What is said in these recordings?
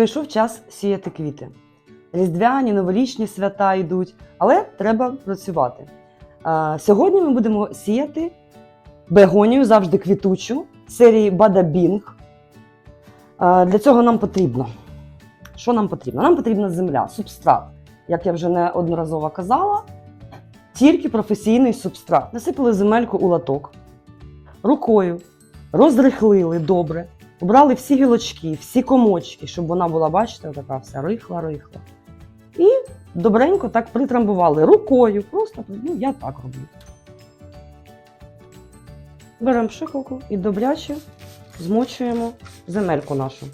Прийшов час сіяти квіти. Різдвяні, новорічні свята йдуть, але треба працювати. Сьогодні ми будемо сіяти бегонію завжди квітучу серії Бадабінг. Для цього нам потрібно. Що нам потрібно? Нам потрібна земля, субстрат. Як я вже неодноразово казала, тільки професійний субстрат. Насипали земельку у латок рукою, розрихлили добре, обрали всі гілочки, всі комочки, щоб вона була, бачите, така вся рихла-рихла. І добренько так притрамбували рукою. Просто ну, я так роблю. Беремо пшикалку і добряче змочуємо земельку нашу.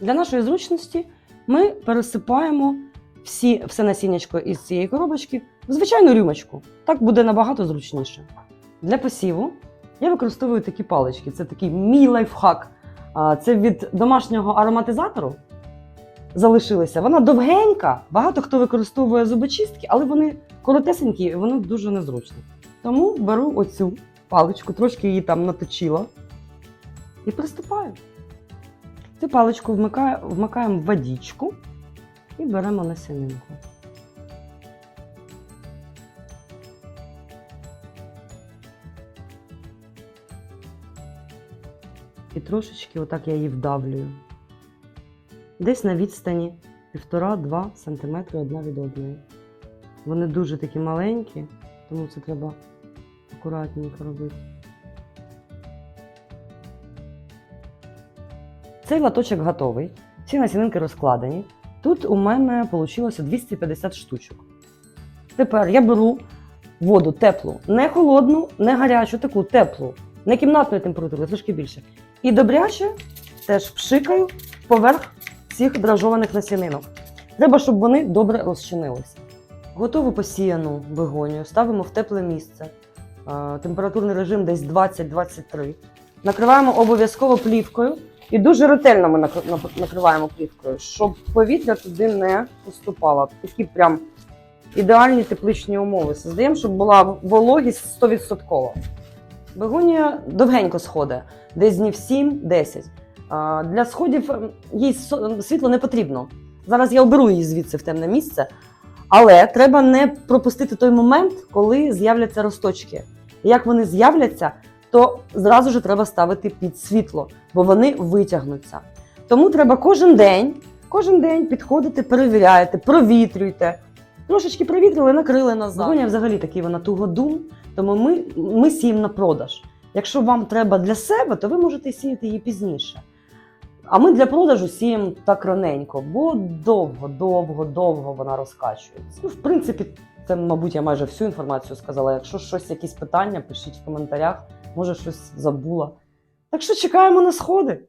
Для нашої зручності ми пересипаємо всі, все насіннячко із цієї коробочки в звичайну рюмочку. Так буде набагато зручніше. Для посіву я використовую такі палички. Це такий мій лайфхак. Це від домашнього ароматизатору. Залишилися. Вона довгенька, багато хто використовує зубочистки, але вони коротесенькі і воно дуже незручно. Тому беру оцю паличку, трошки її там наточила і приступаю. Цю паличку вмикаю, вмикаємо в водичку і беремо насінинку. І трошечки отак я її вдавлюю. Десь на відстані 1,5-2 см одна від одної. Вони дуже такі маленькі, тому це треба акуратненько робити. Цей латочок готовий. Всі насінинки розкладені. Тут у мене вийшло 250 штучок. Тепер я беру воду теплу, не холодну, не гарячу, таку теплу, не кімнатної температури, трошки більше. І добряче теж пшикаю поверх всіх дражованих насінинок. Треба, щоб вони добре розчинилися. Готову посіяну бегонію ставимо в тепле місце. Е, Температурний режим десь 20-23. Накриваємо обов'язково плівкою. І дуже ретельно ми накриваємо плівкою, щоб повітря туди не поступало. Такі прям ідеальні тепличні умови. Создаємо, щоб була вологість 100%. Бегонія довгенько сходить, десь днів 7-10. Для сходів їй світло не потрібно. Зараз я оберу її звідси в темне місце, але треба не пропустити той момент, коли з'являться росточки. Як вони з'являться, то зразу ж треба ставити під світло, бо вони витягнуться. Тому треба кожен день, кожен день підходити, перевіряєте, провітрюйте. Трошечки провітрили, накрили назад. Бегонія взагалі такий вона тугодум, тому ми, ми сіємо на продаж. Якщо вам треба для себе, то ви можете сіяти її пізніше. А ми для продажу сіємо так раненько, бо довго, довго, довго вона розкачується. Ну, в принципі, це, мабуть, я майже всю інформацію сказала. Якщо щось, якісь питання, пишіть в коментарях, може щось забула. Так що чекаємо на сходи.